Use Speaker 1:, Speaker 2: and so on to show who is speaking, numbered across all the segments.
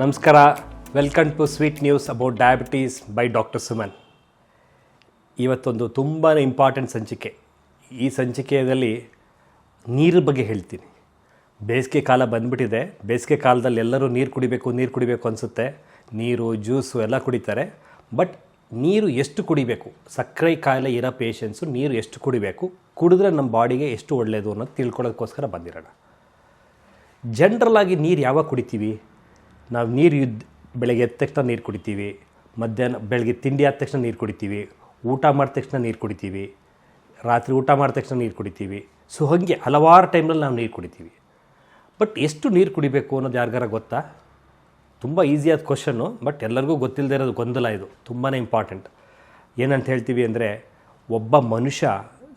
Speaker 1: ನಮಸ್ಕಾರ. Welcome to sweet news about diabetes by doctor Suman ಇವತ್ತೊಂದು ತುಂಬಾ ಇಂಪಾರ್ಟೆಂಟ್ ಸಂಚಿಕೆ. ಈ ಸಂಚಿಕೆಯಲ್ಲಿ ನೀರ ಬಗ್ಗೆ ಹೇಳ್ತೀನಿ. ಬೇಸಿಗೆ ಕಾಲ ಬಂದ್ಬಿಟ್ಟಿದೆ. ಬೇಸಿಗೆ ಕಾಲದಲ್ಲಿ ಎಲ್ಲರೂ ನೀರು ಕುಡಿಬೇಕು ನೀರು ಕುಡಿಬೇಕು ಅನಿಸುತ್ತೆ. ನೀರು ಜ್ಯೂಸು ಎಲ್ಲ ಕುಡಿತಾರೆ. ಬಟ್ ನೀರು ಎಷ್ಟು ಕುಡಿಬೇಕು? ಸಕ್ಕರೆ ಕಾಯಿಲೆ ಇರೋ ಪೇಷಂಟ್ಸು ನೀರು ಎಷ್ಟು ಕುಡಿಬೇಕು? ಕುಡಿದ್ರೆ ನಮ್ಮ ಬಾಡಿಗೆ ಎಷ್ಟು ಒಳ್ಳೆಯದು ಅನ್ನೋದು ತಿಳ್ಕೊಳ್ಳೋದಕ್ಕೋಸ್ಕರ ಬಂದಿರೋಣ. ಜನ್ರಲ್ ಆಗಿ ನೀರು ಯಾವಾಗ ಕುಡಿತೀವಿ? ನಾವು ನೀರು ಯುದ್ ಬೆಳಗ್ಗೆ ಎದ್ದ ತಕ್ಷಣ ನೀರು ಕುಡಿತೀವಿ, ಮಧ್ಯಾಹ್ನ, ಬೆಳಗ್ಗೆ ತಿಂಡಿ ಆದ ತಕ್ಷಣ ನೀರು ಕುಡಿತೀವಿ, ಊಟ ಮಾಡಿದ ತಕ್ಷಣ ನೀರು ಕುಡಿತೀವಿ, ರಾತ್ರಿ ಊಟ ಮಾಡಿದ ತಕ್ಷಣ ನೀರು ಕುಡಿತೀವಿ. ಸೊ ಹಾಗೆ ಹಲವಾರು ಟೈಮ್ನಲ್ಲಿ ನಾವು ನೀರು ಕುಡಿತೀವಿ. ಬಟ್ ಎಷ್ಟು ನೀರು ಕುಡಿಬೇಕು ಅನ್ನೋದು ಯಾರಿಗಾರ ಗೊತ್ತಾ? ತುಂಬ ಈಸಿಯಾದ ಕ್ವಶನ್ನು ಬಟ್ ಎಲ್ಲರಿಗೂ ಗೊತ್ತಿಲ್ಲದೆ ಇರೋದು ಗೊಂದಲ ಇದು. ತುಂಬಾ ಇಂಪಾರ್ಟೆಂಟ್ ಏನಂತ ಹೇಳ್ತೀವಿ ಅಂದರೆ, ಒಬ್ಬ ಮನುಷ್ಯ,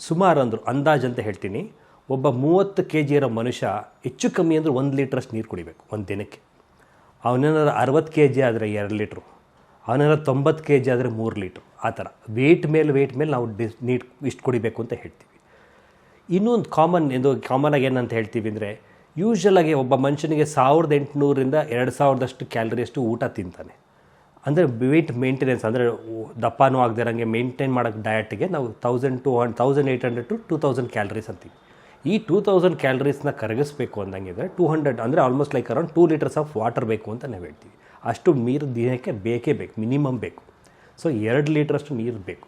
Speaker 1: ಸುಮಾರು ಅಂದರು, ಅಂದಾಜು ಅಂತ ಹೇಳ್ತೀನಿ, ಒಬ್ಬ ಮೂವತ್ತು ಕೆ ಜಿ ಇರೋ ಮನುಷ್ಯ ಹೆಚ್ಚು ಕಮ್ಮಿ ಅಂದರೆ ಒಂದು ಲೀಟ್ರಷ್ಟು ನೀರು ಕುಡಿಬೇಕು, ಒಂದು ದಿನಕ್ಕೆ. ಅವನೇನಾದ್ರು ಅರವತ್ತು ಕೆ ಜಿ ಆದರೆ ಎರಡು ಲೀಟ್ರು, ಅವನೇನಾದ್ರು ತೊಂಬತ್ತು ಕೆ ಜಿ ಆದರೆ ಮೂರು ಲೀಟ್ರು, ಆ ಥರ. ವೆಯ್ಟ್ ಮೇಲೆ ವೇಟ್ ಮೇಲೆ ನಾವು ಡಿಸ್ ನೀಟ್ ಇಷ್ಟು ಕುಡಿಬೇಕು ಅಂತ ಹೇಳ್ತೀವಿ. ಇನ್ನೊಂದು ಕಾಮನ್ ಇದು ಕಾಮನಾಗಿ ಏನಂತ ಹೇಳ್ತೀವಿ ಅಂದರೆ ಯೂಶ್ವಲಾಗಿ ಒಬ್ಬ ಮನುಷ್ಯನಿಗೆ ಸಾವಿರದ ಎಂಟುನೂರಿಂದ ಎರಡು ಸಾವಿರದಷ್ಟು ಕ್ಯಾಲರಿಯಷ್ಟು ಊಟ ತಿಂತಾನೆ. ಅಂದರೆ ವೆಯ್ಟ್ ಮೇಂಟೆನೆನ್ಸ್ ಅಂದರೆ ದಪ್ಪನೂ ಆಗದಿರಂಗೆ ಮೇಂಟೈನ್ ಮಾಡೋಕ್ಕೆ ಡಯಟಿಗೆ ನಾವು thousand to hundred thousand eight hundred to two thousand calories ಅಂತೀವಿ. ಈ ಟೂ ತೌಸಂಡ್ ಕ್ಯಾಲರೀಸ್ನ ಕರಗಿಸ್ಬೇಕು ಅಂದಂಗಿದ್ರೆ ಟೂ ಹಂಡ್ರೆಡ್ ಅಂದರೆ almost like around two litres of water ಬೇಕು ಅಂತ ನಾವು ಹೇಳ್ತೀವಿ. ಅಷ್ಟು ನೀರು ದಿನಕ್ಕೆ ಬೇಕೇ ಬೇಕು ಮಿನಿಮಮ್ ಬೇಕು. ಸೊ ಎರಡು ಲೀಟ್ರಷ್ಟು ನೀರು ಬೇಕು.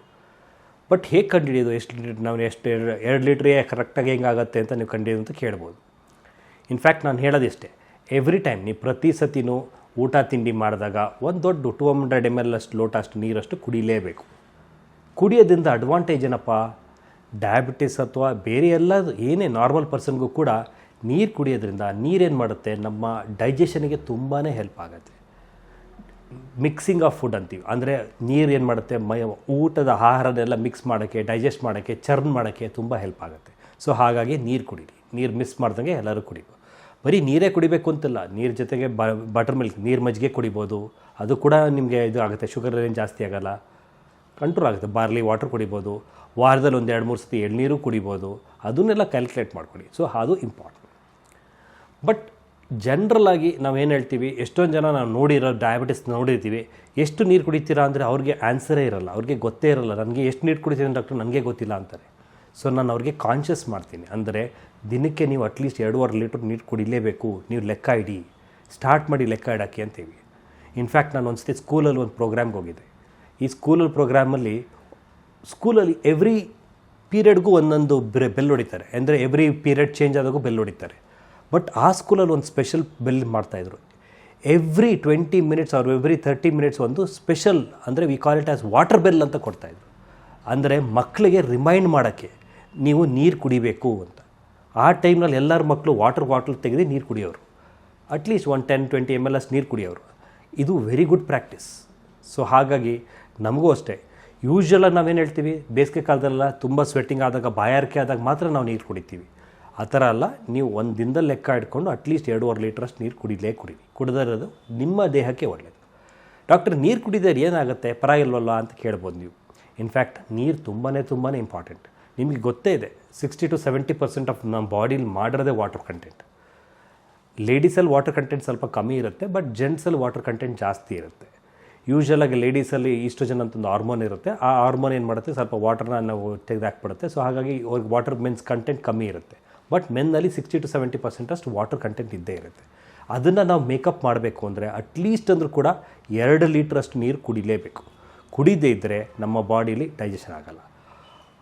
Speaker 1: ಬಟ್ ಹೇಗೆ ಕಂಡುಹಿಡಿಯೋದು? ಎಷ್ಟು ಲೀಟ್ರ್ ನಾವು ಎಷ್ಟು ಎರಡು ಲೀಟ್ರೇ ಕರೆಕ್ಟಾಗಿ ಹೆಂಗಾಗತ್ತೆ ಅಂತ ನೀವು ಕಂಡು ಅಂತ ಕೇಳ್ಬೋದು. ಇನ್ಫ್ಯಾಕ್ಟ್ ನಾನು ಹೇಳೋದಿಷ್ಟೇ. ಎವ್ರಿ ಟೈಮ್ ನೀವು ಪ್ರತಿ ಸತಿನೂ ಊಟ ತಿಂಡಿ ಮಾಡಿದಾಗ ಒಂದು ದೊಡ್ಡ ಟೂ ಹಂಡ್ರೆಡ್ ಎಂ ಎಲ್ ಅಷ್ಟು ಲೋಟ ಅಷ್ಟು ನೀರಷ್ಟು ಕುಡಿಲೇಬೇಕು. ಕುಡಿಯೋದ್ರಿಂದ ಅಡ್ವಾಂಟೇಜ್ ಏನಪ್ಪ? ಡಯಾಬಿಟಿಸ್ ಅಥವಾ ಬೇರೆ ಎಲ್ಲ ಏನೇ ನಾರ್ಮಲ್ ಪರ್ಸನ್ಗೂ ಕೂಡ ನೀರು ಕುಡಿಯೋದ್ರಿಂದ ನೀರೇನು ಮಾಡುತ್ತೆ? ನಮ್ಮ ಡೈಜೆಷನಿಗೆ ತುಂಬಾ ಹೆಲ್ಪ್ ಆಗುತ್ತೆ. ಮಿಕ್ಸಿಂಗ್ ಆಫ್ ಫುಡ್ ಅಂತೀವಿ. ಅಂದರೆ ನೀರು ಏನು ಮಾಡುತ್ತೆ? ಮೈ, ಊಟದ ಆಹಾರನೆಲ್ಲ ಮಿಕ್ಸ್ ಮಾಡೋಕ್ಕೆ, ಡೈಜೆಸ್ಟ್ ಮಾಡೋಕ್ಕೆ, ಚರ್ನ್ ಮಾಡೋಕ್ಕೆ ತುಂಬ ಹೆಲ್ಪ್ ಆಗುತ್ತೆ. ಸೊ ಹಾಗಾಗಿ ನೀರು ಕುಡೀರಿ. ನೀರು ಮಿಸ್ ಮಾಡ್ದಂಗೆ ಎಲ್ಲರೂ ಕುಡಿಬೋದು. ಬರೀ ನೀರೇ ಕುಡಿಬೇಕು ಅಂತಿಲ್ಲ. ನೀರು ಜೊತೆಗೆ ಬಟರ್ ಮಿಲ್ಕ್, ನೀರು ಮಜ್ಜಿಗೆ ಕುಡಿಬೋದು. ಅದು ಕೂಡ ನಿಮಗೆ ಇದು ಆಗುತ್ತೆ. ಶುಗರ್ ಏನು ಜಾಸ್ತಿ ಆಗೋಲ್ಲ. ಕಂಟ್ರೋಲ್ ಆಗುತ್ತೆ. ಬಾರ್ಲಿ ವಾಟರ್ ಕುಡಿಬೋದು, ವಾರದಲ್ಲಿ ಒಂದು ಎರಡು ಮೂರು ಸತಿ ಎಳ್ನೀರು ಕುಡಿಬೋದು, ಅದನ್ನೆಲ್ಲ ಕ್ಯಾಲ್ಕುಲೇಟ್ ಮಾಡ್ಕೊಳ್ಳಿ. ಸೊ ಅದು ಇಂಪಾರ್ಟೆಂಟ್ ಬಟ್ ಜನ್ರಲಾಗಿ ನಾವೇನು ಹೇಳ್ತೀವಿ? ಎಷ್ಟೊಂದು ಜನ ನಾವು ನೋಡಿರೋ ಡಯಾಬಿಟಿಸ್ ನೋಡಿರ್ತೀವಿ. ಎಷ್ಟು ನೀರು ಕುಡಿತೀರಾ ಅಂದರೆ ಅವ್ರಿಗೆ ಆನ್ಸರೇ ಇರಲ್ಲ. ಅವ್ರಿಗೆ ಗೊತ್ತೇ ಇರಲ್ಲ. ನನಗೆ ಎಷ್ಟು ನೀರು ಕುಡಿತೀನಿ ಡಾಕ್ಟರ್ ನನಗೆ ಗೊತ್ತಿಲ್ಲ ಅಂತಾರೆ. ಸೊ ನಾನು ಅವ್ರಿಗೆ ಕಾನ್ಷಿಯಸ್ ಮಾಡ್ತೀನಿ. ಅಂದರೆ ದಿನಕ್ಕೆ ನೀವು ಅಟ್ಲೀಸ್ಟ್ ಎರಡೂವರೆ ಲೀಟ್ರ್ ನೀರು ಕುಡಿಲೇಬೇಕು. ನೀವು ಲೆಕ್ಕ ಇಡಿ. ಸ್ಟಾರ್ಟ್ ಮಾಡಿ ಲೆಕ್ಕ ಇಡೋಕ್ಕೆ ಅಂತೀವಿ. ಇನ್ಫ್ಯಾಕ್ಟ್ ನಾನು ಒಂದು ಸತಿ ಸ್ಕೂಲಲ್ಲಿ ಒಂದು ಪ್ರೋಗ್ರಾಮ್ಗೆ ಹೋಗಿದ್ದೆ. ಈ ಸ್ಕೂಲಲ್ಲಿ ಪ್ರೋಗ್ರಾಮಲ್ಲಿ ಸ್ಕೂಲಲ್ಲಿ ಎವ್ರಿ ಪೀರಿಯಡ್ಗೂ ಒಂದೊಂದು ಬ್ರೆ ಬೆಲ್ ಹೊಡಿತಾರೆ. ಅಂದರೆ ಎವ್ರಿ ಪೀರಿಯಡ್ ಚೇಂಜ್ ಆದಾಗೂ ಬೆಲ್ ಹೊಡಿತಾರೆ. ಬಟ್ ಆ ಸ್ಕೂಲಲ್ಲಿ ಒಂದು ಸ್ಪೆಷಲ್ ಬೆಲ್ ಮಾಡ್ತಾಯಿದ್ರು ಎವ್ರಿ ಟ್ವೆಂಟಿ ಮಿನಿಟ್ಸ್ ಅವ್ರು ಎವ್ರಿ ತರ್ಟಿ ಮಿನಿಟ್ಸ್ ಒಂದು ಸ್ಪೆಷಲ್ ಅಂದರೆ we call it as water bell ಅಂತ ಕೊಡ್ತಾಯಿದ್ರು ಅಂದರೆ ಮಕ್ಕಳಿಗೆ ರಿಮೈಂಡ್ ಮಾಡೋಕ್ಕೆ ನೀವು ನೀರು ಕುಡಿಬೇಕು ಅಂತ. ಆ ಟೈಮ್ನಲ್ಲಿ ಎಲ್ಲರ ಮಕ್ಕಳು ವಾಟರ್ ಬಾಟ್ಲ್ ತೆಗೆದು ನೀರು ಕುಡಿಯೋರು. At least one ten twenty M L S ನೀರು ಕುಡಿಯೋರು. ಇದು ವೆರಿ ಗುಡ್ ಪ್ರಾಕ್ಟೀಸ್ ಸೊ ಹಾಗಾಗಿ ನಮಗೂ ಅಷ್ಟೇ. ಯೂಶ್ವಲಾಗಿ ನಾವೇನು ಹೇಳ್ತೀವಿ? ಬೇಸಿಗೆ ಕಾಲದಲ್ಲ ತುಂಬ ಸ್ವೆಟ್ಟಿಂಗ್ ಆದಾಗ, ಬಾಯಾರಿಕೆ ಆದಾಗ ಮಾತ್ರ ನಾವು ನೀರು ಕುಡಿತೀವಿ. ಆ ಥರ ಅಲ್ಲ, ನೀವು ಒಂದು ದಿನದಲ್ಲಿ ಲೆಕ್ಕ ಇಟ್ಕೊಂಡು ಅಟ್ಲೀಸ್ಟ್ ಎರಡೂವರೆ ಲೀಟ್ರಷ್ಟು ನೀರು ಕುಡಿಲೇ ಕುಡಿ ಕುಡಿದಿರೋದು ನಿಮ್ಮ ದೇಹಕ್ಕೆ ಒಳ್ಳೆಯದು ಡಾಕ್ಟರ್ ನೀರು ಕುಡಿದರೆ ಏನಾಗುತ್ತೆ? ಪರವಾಗಿಲ್ವಲ್ಲ ಅಂತ ಕೇಳ್ಬೋದು ನೀವು. ಇನ್ಫ್ಯಾಕ್ಟ್ ನೀರು ತುಂಬಾ ತುಂಬಾ ಇಂಪಾರ್ಟೆಂಟ್ ನಿಮಗೆ ಗೊತ್ತೇ ಇದೆ sixty to seventy percent of ನಮ್ಮ ಬಾಡಿಲಿ ಮಾಡಿರೋದೇ ವಾಟರ್ ಕಂಟೆಂಟ್ ಲೇಡೀಸಲ್ಲಿ ವಾಟರ್ ಕಂಟೆಂಟ್ ಸ್ವಲ್ಪ ಕಮ್ಮಿ ಇರುತ್ತೆ ಬಟ್ ಜೆಂಟ್ಸಲ್ಲಿ ವಾಟರ್ ಕಂಟೆಂಟ್ ಜಾಸ್ತಿ ಇರುತ್ತೆ. ಯೂಶ್ವಲಾಗಿ ಲೇಡೀಸಲ್ಲಿ ಈಸ್ಟ್ರೋಜನ್ ಅಂತ ಒಂದು ಹಾರ್ಮೋನ್ ಇರುತ್ತೆ. ಆ ಹಾರ್ಮೋನ್ ಏನು ಮಾಡುತ್ತೆ? ಸ್ವಲ್ಪ ವಾಟರ್ನ ನಾವು ತೆಗೆದಾಕ್ಬಿಡುತ್ತೆ. ಸೊ ಹಾಗಾಗಿ ಅವ್ರಿಗೆ ವಾಟರ್ ಮೆನ್ಸ್ ಕಂಟೆಂಟ್ ಕಮ್ಮಿ ಇರುತ್ತೆ. ಬಟ್ ಮೆನ್ನಲ್ಲಿ ಸಿಕ್ಸ್ಟಿ ಟು ಸೆವೆಂಟಿ ಪರ್ಸೆಂಟ್ ಅಷ್ಟು ವಾಟರ್ ಕಂಟೆಂಟ್ ಇದ್ದೇ ಇರುತ್ತೆ. ಅದನ್ನು ನಾವು ಮೇಕಪ್ ಮಾಡಬೇಕು ಅಂದರೆ ಅಟ್ಲೀಸ್ಟ್ ಅಂದರೂ ಕೂಡ ಎರಡು ಲೀಟ್ರಷ್ಟು ನೀರು ಕುಡಿಲೇಬೇಕು. ಕುಡಿದೇ ಇದ್ದರೆ ನಮ್ಮ ಬಾಡೀಲಿ ಡೈಜೆಷನ್ ಆಗಲ್ಲ.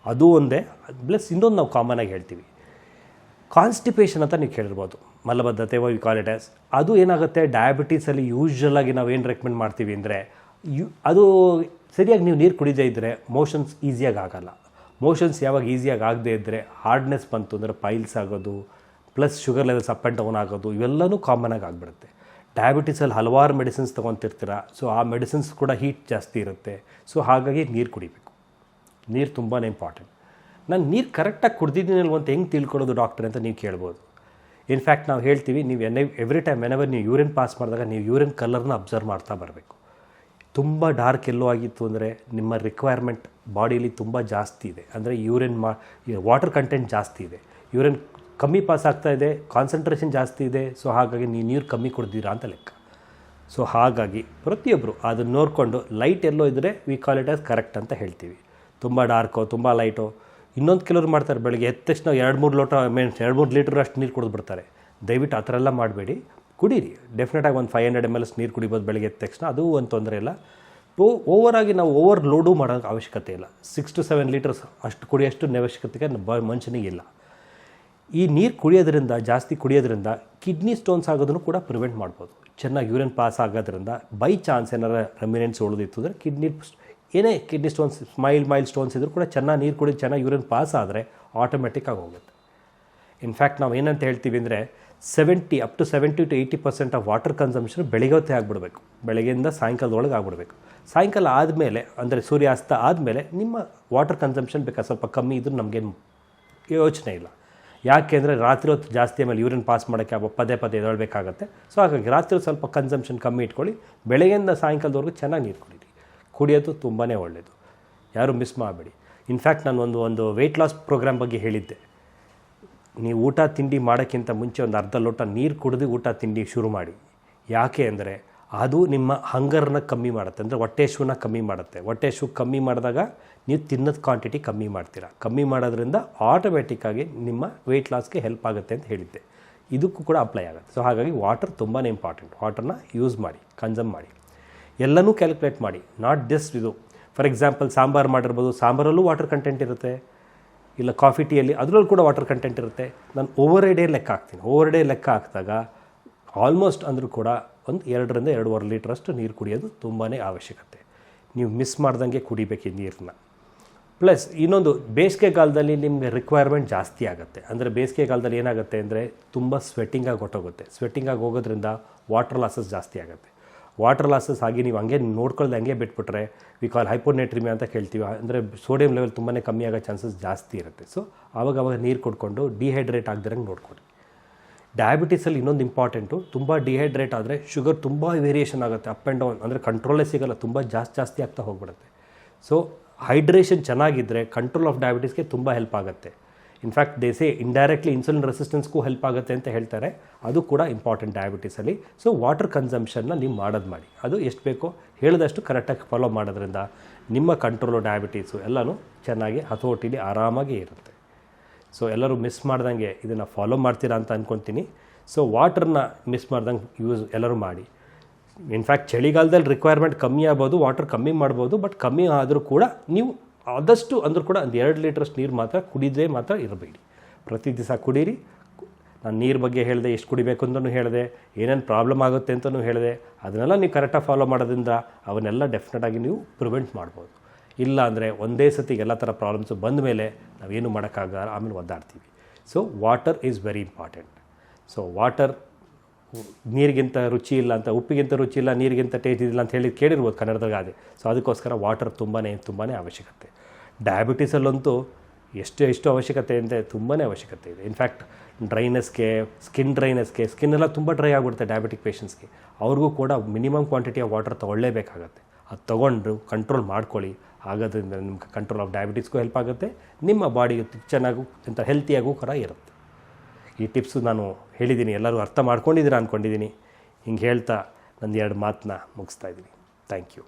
Speaker 1: ಅದು ಒಂದೇ. ಪ್ಲಸ್ ಇನ್ನೊಂದು ನಾವು ಕಾಮನಾಗಿ ಹೇಳ್ತೀವಿ. ಕಾನ್ಸ್ಟಿಪೇಷನ್ ಅಂತ ನೀವು ಕೇಳಿರ್ಬೋದು. ಮಲಬದ್ಧತೆ ವೈ ಕಾಲ್ ಅದು ಏನಾಗುತ್ತೆ? ಡಯಾಬಿಟೀಸಲ್ಲಿ ಯೂಶ್ವಲಾಗಿ ನಾವು ಏನು ರೆಕಮೆಂಡ್ ಮಾಡ್ತೀವಿ ಅಂದರೆ, ಯು ಅದು ಸರಿಯಾಗಿ ನೀವು ನೀರು ಕುಡಿದೇ ಇದ್ದರೆ ಮೋಷನ್ಸ್ ಈಸಿಯಾಗಿ ಆಗೋಲ್ಲ. ಮೋಷನ್ಸ್ ಯಾವಾಗ ಈಸಿಯಾಗಿ ಆಗದೇ ಇದ್ದರೆ ಹಾರ್ಡ್ನೆಸ್ ಬಂತು ಅಂದರೆ ಪೈಲ್ಸ್ ಆಗೋದು plus sugar levels up and down ಆಗೋದು ಇವೆಲ್ಲವೂ ಕಾಮನಾಗಿ ಆಗಿಬಿಡುತ್ತೆ. ಡಯಾಬಿಟೀಸಲ್ಲಿ ಹಲವಾರು ಮೆಡಿಸಿನ್ಸ್ ತೊಗೊತಿರ್ತೀರ ಸೊ ಆ ಮೆಡಿಸಿನ್ಸ್ ಕೂಡ ಹೀಟ್ ಜಾಸ್ತಿ ಇರುತ್ತೆ. ಸೊ ಹಾಗಾಗಿ ನೀರು ಕುಡಿಬೇಕು. ನೀರು ತುಂಬಾ ಇಂಪಾರ್ಟೆಂಟ್ ನಾನು ನೀರು ಕರೆಕ್ಟಾಗಿ ಕುಡ್ದಿದ್ದೀನಿ ಅಲ್ವ ಅಂತ ಹೆಂಗೆ ತಿಳ್ಕೊಳ್ಳೋದು ಡಾಕ್ಟರ್ ಅಂತ ನೀವು ಕೇಳ್ಬೋದು. ಇನ್ಫ್ಯಾಕ್ಟ್ ನಾವು ಹೇಳ್ತೀವಿ, ನೀವು ಎನ್ ಎವ್ರಿ ಟೈಮ್ ಎನವರ್ ನೀವು ಯೂರಿನ್ ಪಾಸ್ ಮಾಡಿದಾಗ ನೀವು ಯೂರಿನ್ ಕಲರ್ನ ಅಬ್ಸರ್ವ್ ಮಾಡ್ತಾ ಬರಬೇಕು. ತುಂಬ ಡಾರ್ಕ್ ಎಲ್ಲೋ ಆಗಿತ್ತು ಅಂದರೆ ನಿಮ್ಮ ರಿಕ್ವೈರ್ಮೆಂಟ್ ಬಾಡೀಲಿ ತುಂಬ ಜಾಸ್ತಿ ಇದೆ. ಅಂದರೆ ಯೂರಿನ್ ಮಾ ವಾಟರ್ ಕಂಟೆಂಟ್ ಜಾಸ್ತಿ ಇದೆ. ಯೂರಿನ್ ಕಮ್ಮಿ ಪಾಸ್ ಆಗ್ತಾ ಇದೆ ಕಾನ್ಸಂಟ್ರೇಷನ್ ಜಾಸ್ತಿ ಇದೆ ಸೊ ಹಾಗಾಗಿ ನೀವು ನೀರು ಕಮ್ಮಿ ಕುಡ್ದಿರಾ ಅಂತ ಲೆಕ್ಕ. ಸೊ ಹಾಗಾಗಿ ಪ್ರತಿಯೊಬ್ಬರು ಅದನ್ನು ನೋಡಿಕೊಂಡು ಲೈಟ್ ಎಲ್ಲೋ ಇದ್ದರೆ we call it as correct ಅಂತ ಹೇಳ್ತೀವಿ. ತುಂಬ ಡಾರ್ಕೋ ತುಂಬ ಲೈಟೋ ಇನ್ನೊಂದು ಕೆಲವರು ಮಾಡ್ತಾರೆ, ಬೆಳಗ್ಗೆ ಎದ್ದ ತಕ್ಷಣ ಎರಡು ಮೂರು ಲೋಟ ಮೀನ್ಸ್ ಎರಡು ಮೂರು ಲೀಟರ್ ಅಷ್ಟು ನೀರು ಕುಡಿದು ಬಿಡ್ತಾರೆ. ದಯವಿಟ್ಟು ಆ ಥರ ಎಲ್ಲ ಮಾಡಬೇಡಿ. ಕುಡೀರಿ. ಡೆಫಿನೆಟಾಗಿ ಒಂದು ಫೈವ್ ಹಂಡ್ರೆಡ್ ಎಂ ಎಲ್ ನೀರು ಕುಡಿಬೋದು ಬೆಳಗ್ಗೆ ಎದ್ದ ತಕ್ಷಣ. ಅದು ಒಂದು ತೊಂದರೆ ಇಲ್ಲ. ಟು ಓವರಾಗಿ ನಾವು ಓವರ್ ಲೋಡು ಮಾಡೋಕ್ಕೆ ಅವಶ್ಯಕತೆ ಇಲ್ಲ. ಸಿಕ್ಸ್ ಟು ಸೆವೆನ್ ಲೀಟರ್ಸ್ ಅಷ್ಟು ಕುಡಿಯೋಷ್ಟು ಅವಶ್ಯಕತೆಗೆ ಬ, ಮನುಷ್ಯನಿಗೆ ಇಲ್ಲ. ಈ ನೀರು ಕುಡಿಯೋದ್ರಿಂದ, ಜಾಸ್ತಿ ಕುಡಿಯೋದ್ರಿಂದ ಕಿಡ್ನಿ ಸ್ಟೋನ್ಸ್ ಆಗೋದನ್ನು ಕೂಡ ಪ್ರಿವೆಂಟ್ ಮಾಡ್ಬೋದು. ಚೆನ್ನಾಗಿ ಯೂರಿನ್ ಪಾಸ್ ಆಗೋದ್ರಿಂದ ಬೈ ಚಾನ್ಸ್ ಏನಾರ ರೆಮಿನೆನ್ಸ್ ಉಳಿದಿತ್ತು ಅಂದರೆ ಕಿಡ್ನಿ ಏನೇ kidney stones smile mile stones ಇದ್ರೂ ಕೂಡ ಚೆನ್ನಾಗಿ ನೀರು ಕುಡಿದು ಚೆನ್ನಾಗಿ ಯೂರಿನ್ ಪಾಸ್ ಆದರೆ ಆಟೋಮೆಟಿಕ್ ಆಗಿ ಹೋಗುತ್ತೆ. ಇನ್ಫ್ಯಾಕ್ಟ್ ನಾವು ಏನಂತ ಹೇಳ್ತೀವಿ ಅಂದರೆ seventy up to seventy to eighty percent of water consumption ಬೆಳಗ್ಗೆ ಹೊತ್ತೇ ಆಗಿಬಿಡ್ಬೇಕು. ಬೆಳಗ್ಗೆಯಿಂದ ಸಾಯಂಕಾಲದೊಳಗೆ ಆಗಿಬಿಡ್ಬೇಕು. ಸಾಯಂಕಾಲ ಆದಮೇಲೆ, ಅಂದರೆ ಸೂರ್ಯಾಸ್ತ ಆದಮೇಲೆ ನಿಮ್ಮ ವಾಟರ್ ಕನ್ಸಂಪ್ಷನ್ ಬೇಕಾ? ಸ್ವಲ್ಪ ಕಮ್ಮಿ ಇದ್ರೂ ನಮಗೇನು ಯೋಚನೆ ಇಲ್ಲ. ಯಾಕೆ ಅಂದರೆ ರಾತ್ರಿ ಹೊತ್ತು ಜಾಸ್ತಿ ಆಮೇಲೆ ಯೂರಿನ್ ಪಾಸ್ ಮಾಡೋಕ್ಕೆ ಅವ ಪದೇ ಪದೇ ಎದೊಳ್ಬೇಕಾಗತ್ತೆ ಸೊ ಹಾಗಾಗಿ ರಾತ್ರಿ ಸ್ವಲ್ಪ ಕನ್ಸಂಪ್ಷನ್ ಕಮ್ಮಿ ಇಟ್ಕೊಳ್ಳಿ. ಬೆಳಗ್ಗೆಯಿಂದ ಸಾಯಂಕಾಲದವರೆಗೂ ಚೆನ್ನಾಗಿ ನೀರು ಕುಡೀರಿ. ಕುಡಿಯೋದು ತುಂಬಾ ಒಳ್ಳೆಯದು ಯಾರೂ ಮಿಸ್ ಮಾಡಬೇಡಿ. ಇನ್ಫ್ಯಾಕ್ಟ್ ನಾನು ಒಂದು ಒಂದು ವೆಯ್ಟ್ ಲಾಸ್ ಪ್ರೋಗ್ರಾಮ್ ಬಗ್ಗೆ ಹೇಳಿದ್ದೆ. ನೀವು ಊಟ, ತಿಂಡಿ ಮಾಡೋಕ್ಕಿಂತ ಮುಂಚೆ ಒಂದು ಅರ್ಧ ಲೋಟ ನೀರು ಕುಡಿದು ಊಟ, ತಿಂಡಿ ಶುರು ಮಾಡಿ. ಯಾಕೆ ಅಂದರೆ, ಅದು ನಿಮ್ಮ ಹಂಗರ್ನ ಕಮ್ಮಿ ಮಾಡುತ್ತೆ. ಅಂದರೆ ಹೊಟ್ಟೆ ಶೂನ ಕಮ್ಮಿ ಮಾಡುತ್ತೆ. ಹೊಟ್ಟೆ ಶೂ ಕಮ್ಮಿ ಮಾಡಿದಾಗ ನೀವು ತಿನ್ನೋದು ಕ್ವಾಂಟಿಟಿ ಕಮ್ಮಿ ಮಾಡ್ತೀರಾ. ಕಮ್ಮಿ ಮಾಡೋದ್ರಿಂದ ಆಟೋಮೆಟಿಕ್ಕಾಗಿ ನಿಮ್ಮ ವೆಯ್ಟ್ ಲಾಸ್ಗೆ ಹೆಲ್ಪ್ ಆಗುತ್ತೆ ಅಂತ ಹೇಳಿದ್ದೆ. ಇದಕ್ಕೂ ಕೂಡ ಅಪ್ಲೈ ಆಗುತ್ತೆ. ಸೊ ಹಾಗಾಗಿ ವಾಟರ್ ತುಂಬಾ ಇಂಪಾರ್ಟೆಂಟ್ ವಾಟರ್ನ ಯೂಸ್ ಮಾಡಿ ಕನ್ಸಮ್ ಮಾಡಿ. ಎಲ್ಲನೂ ಕ್ಯಾಲ್ಕುಲೇಟ್ ಮಾಡಿ ನಾಟ್ ಜಸ್ಟ್ ಇದು. ಫಾರ್ ಎಕ್ಸಾಂಪಲ್ ಸಾಂಬಾರು ಮಾಡಿರ್ಬೋದು, ಸಾಂಬಾರಲ್ಲೂ ವಾಟರ್ ಕಂಟೆಂಟ್ ಇರುತ್ತೆ. ಇಲ್ಲ ಕಾಫಿ ಟೀಯಲ್ಲಿ ಅದರಲ್ಲೂ ಕೂಡ ವಾಟರ್ ಕಂಟೆಂಟ್ ಇರುತ್ತೆ. ನಾನು ಓವರ್ ಡೇ ಲೆಕ್ಕ ಹಾಕ್ತೀನಿ. ಓವರ್ ಡೇ ಲೆಕ್ಕ ಹಾಕಿದಾಗ ಆಲ್ಮೋಸ್ಟ್ ಅಂದರೂ ಕೂಡ ಒಂದು ಎರಡರಿಂದ ಎರಡೂವರೆ ಲೀಟ್ರಷ್ಟು ನೀರು ಕುಡಿಯೋದು ತುಂಬಾ ಅವಶ್ಯಕತೆ. ನೀವು ಮಿಸ್ ಮಾಡ್ದಂಗೆ ಕುಡಿಬೇಕು ಈ ನೀರನ್ನ ಪ್ಲಸ್ ಇನ್ನೊಂದು ಬೇಸಿಗೆಗಾಲದಲ್ಲಿ ನಿಮಗೆ ರಿಕ್ವೈರ್ಮೆಂಟ್ ಜಾಸ್ತಿ ಆಗುತ್ತೆ. ಅಂದರೆ ಬೇಸಿಗೆಗಾಲದಲ್ಲಿ ಏನಾಗುತ್ತೆ ಅಂದರೆ ತುಂಬ ಸ್ವೆಟ್ಟಿಂಗಾಗಿ ಹೊಟ್ಟೋಗುತ್ತೆ ಸ್ವೆಟ್ಟಿಂಗಾಗಿ ಹೋಗೋದ್ರಿಂದ ವಾಟರ್ ಲಾಸಸ್ ಜಾಸ್ತಿ ಆಗುತ್ತೆ. ವಾಟರ್ ಲಾಸಸ್ ಆಗಿ ನೀವು ಹಂಗೆ ನೋಡ್ಕೊಳ್ದೆ ಹಂಗೆ ಬಿಟ್ಬಿಟ್ರೆ ವಿ ಕಾಲ್ ಹೈಪೋನೆಟ್ರಿಮಿ ಅಂತ ಕೇಳ್ತೀವಿ. ಅಂದರೆ ಸೋಡಿಯಂ ಲೆವೆಲ್ ತುಂಬಾ ಕಮ್ಮಿ ಆಗೋ ಚಾನ್ಸಸ್ ಜಾಸ್ತಿ ಇರುತ್ತೆ. ಸೊ ಆವಾಗ ಅವಾಗ ನೀರು ಕೊಡ್ಕೊಂಡು ಡಿಹೈಡ್ರೇಟ್ ಆಗದಿರಂಗೆ ನೋಡ್ಕೊಳ್ಳಿ ಡಯಾಬಿಟೀಸಲ್ಲಿ ಇನ್ನೊಂದು ಇಂಪಾರ್ಟೆಂಟು ತುಂಬ ಡಿಹೈಡ್ರೇಟ್ ಆದರೆ ಶುಗರ್ ತುಂಬ ವೇರಿಯೇಷನ್ ಆಗುತ್ತೆ ಅಪ್ ಆ್ಯಂಡ್ ಡೌನ್ ಅಂದರೆ ಕಂಟ್ರೋಲೇ ಸಿಗೋಲ್ಲ, ತುಂಬ ಜಾಸ್ತಿ ಜಾಸ್ತಿ ಆಗ್ತಾ ಹೋಗ್ಬಿಡುತ್ತೆ. ಸೊ ಹೈಡ್ರೇಷನ್ ಚೆನ್ನಾಗಿದ್ದರೆ ಕಂಟ್ರೋಲ್ ಆಫ್ ಡಯಾಬಿಟೀಸ್ಗೆ ತುಂಬ ಹೆಲ್ಪ್ ಆಗುತ್ತೆ. In fact say indirectly insulin ರೆಸಿಸ್ಟೆನ್ಸ್ಗೂ help ಆಗುತ್ತೆ ಅಂತ ಹೇಳ್ತಾರೆ. ಅದು ಕೂಡ ಇಂಪಾರ್ಟೆಂಟ್ ಡಯಾಬಿಟೀಸಲ್ಲಿ ಸೊ ವಾಟರ್ ಕನ್ಸಂಪ್ಷನ್ನ ನೀವು ಮಾಡೋದು ಮಾಡಿ. ಅದು ಎಷ್ಟು ಬೇಕೋ ಹೇಳಿದಷ್ಟು ಕರೆಕ್ಟಾಗಿ ಫಾಲೋ ಮಾಡೋದ್ರಿಂದ ನಿಮ್ಮ ಕಂಟ್ರೋಲು ಡಯಾಬಿಟೀಸು ಎಲ್ಲನೂ ಚೆನ್ನಾಗಿ ಹತೋಟಿಲಿ ಆರಾಮಾಗಿ ಇರುತ್ತೆ. ಸೊ ಎಲ್ಲರೂ ಮಿಸ್ ಮಾಡ್ದಂಗೆ ಇದನ್ನು ಫಾಲೋ ಮಾಡ್ತೀರಾ ಅಂತ ಅಂದ್ಕೊತೀನಿ ಸೊ ವಾಟರ್ನ ಮಿಸ್ ಮಾಡ್ದಂಗೆ ಯೂಸ್ ಎಲ್ಲರೂ ಮಾಡಿ. ಇನ್ಫ್ಯಾಕ್ಟ್ ಚಳಿಗಾಲದಲ್ಲಿ ರಿಕ್ವೈರ್ಮೆಂಟ್ ಕಮ್ಮಿ ಆಗ್ಬೋದು ವಾಟರ್ ಕಮ್ಮಿ ಮಾಡ್ಬೋದು ಬಟ್ ಕಮ್ಮಿ ಆದರೂ ಕೂಡ ನೀವು ಆದಷ್ಟು ಅಂದರೂ ಕೂಡ ಒಂದು ಎರಡು ಲೀಟ್ರಷ್ಟು ನೀರು ಮಾತ್ರ ಕುಡಿದೇ ಮಾತ್ರ ಇರಬೇಡಿ. ಪ್ರತಿ ದಿವಸ ಕುಡೀರಿ. ನಾನು ನೀರು ಬಗ್ಗೆ ಹೇಳಿದೆ, ಎಷ್ಟು ಕುಡಿಬೇಕು ಅಂತಲೂ ಹೇಳಿದೆ, ಏನೇನು ಪ್ರಾಬ್ಲಮ್ ಆಗುತ್ತೆ ಅಂತಲೂ ಹೇಳಿದೆ, ಅದನ್ನೆಲ್ಲ ನೀವು ಕರೆಕ್ಟಾಗಿ ಫಾಲೋ ಮಾಡೋದ್ರಿಂದ ಅವನ್ನೆಲ್ಲ ಡೆಫಿನೆಟಾಗಿ ನೀವು ಪ್ರಿವೆಂಟ್ ಮಾಡ್ಬೋದು. ಇಲ್ಲ ಅಂದರೆ ಒಂದೇ ಸತಿ ಎಲ್ಲ ಥರ ಪ್ರಾಬ್ಲಮ್ಸು ಬಂದ ಮೇಲೆ ನಾವೇನು ಮಾಡೋಕ್ಕಾಗಲ್ಲ, ಆಮೇಲೆ ಒದ್ದಾಡ್ತೀವಿ. So water is very important so water ನೀರಿಗಿಂತ ರುಚಿ ಇಲ್ಲ ಅಂತ, ಉಪ್ಪಿಗಿಂತ ರುಚಿ ಇಲ್ಲ, ನೀರಿಗಿಂತ ಟೇಸ್ಟ್ ಇಲ್ಲ ಅಂತ ಹೇಳಿ ಕೇಳಿರ್ಬೋದು ಕನ್ನಡದಾಗ ಅದೇ. ಸೊ ಅದಕ್ಕೋಸ್ಕರ ವಾಟರ್ ತುಂಬಾ ತುಂಬಾ ಅವಶ್ಯಕತೆ. ಡಯಾಬಿಟೀಸಲ್ಲಂತೂ ಎಷ್ಟು ಎಷ್ಟು ಅವಶ್ಯಕತೆ ಅಂದರೆ ತುಂಬಾ ಅವಶ್ಯಕತೆ ಇದೆ. ಇನ್ಫ್ಯಾಕ್ಟ್ ಡ್ರೈನೆಸ್ಗೆ ಸ್ಕಿನ್ ಡ್ರೈನೆಸ್ಗೆ ಸ್ಕಿನ್ ಎಲ್ಲ ತುಂಬ ಡ್ರೈ ಆಗಿಬಿಡುತ್ತೆ ಡಯಾಬಿಟಿಕ್ ಪೇಷಂಟ್ಸ್ಗೆ ಅವ್ರಿಗೂ ಕೂಡ ಮಿನಿಮಮ್ ಕ್ವಾಂಟಿಟಿ ಆಫ್ ವಾಟರ್ ತೊಗೊಳ್ಳೇಬೇಕಾಗತ್ತೆ. ಅದು ತೊಗೊಂಡು ಕಂಟ್ರೋಲ್ ಮಾಡ್ಕೊಳ್ಳಿ. ಆಗೋದ್ರಿಂದ ನಿಮ್ಗೆ ಕಂಟ್ರೋಲ್ ಆಫ್ ಡಯಾಬಿಟೀಸ್ಗೂ ಹೆಲ್ಪ್ ಆಗುತ್ತೆ. ನಿಮ್ಮ ಬಾಡಿಗೆ ಚೆನ್ನಾಗೂ ಎಂಥ ಹೆಲ್ತಿಯಾಗೂ ಕೂಡ ಇರುತ್ತೆ. ಈ ಟಿಪ್ಸು ನಾನು ಹೇಳಿದ್ದೀನಿ, ಎಲ್ಲರೂ ಅರ್ಥ ಮಾಡ್ಕೊಂಡಿದ್ದೀರಾ ಅಂದ್ಕೊಂಡಿದ್ದೀನಿ ಹಿಂಗೆ ಹೇಳ್ತಾ ನಂದು ಎರಡು ಮಾತನ್ನ ಮುಗಿಸ್ತಾ ಇದ್ದೀನಿ. Thank you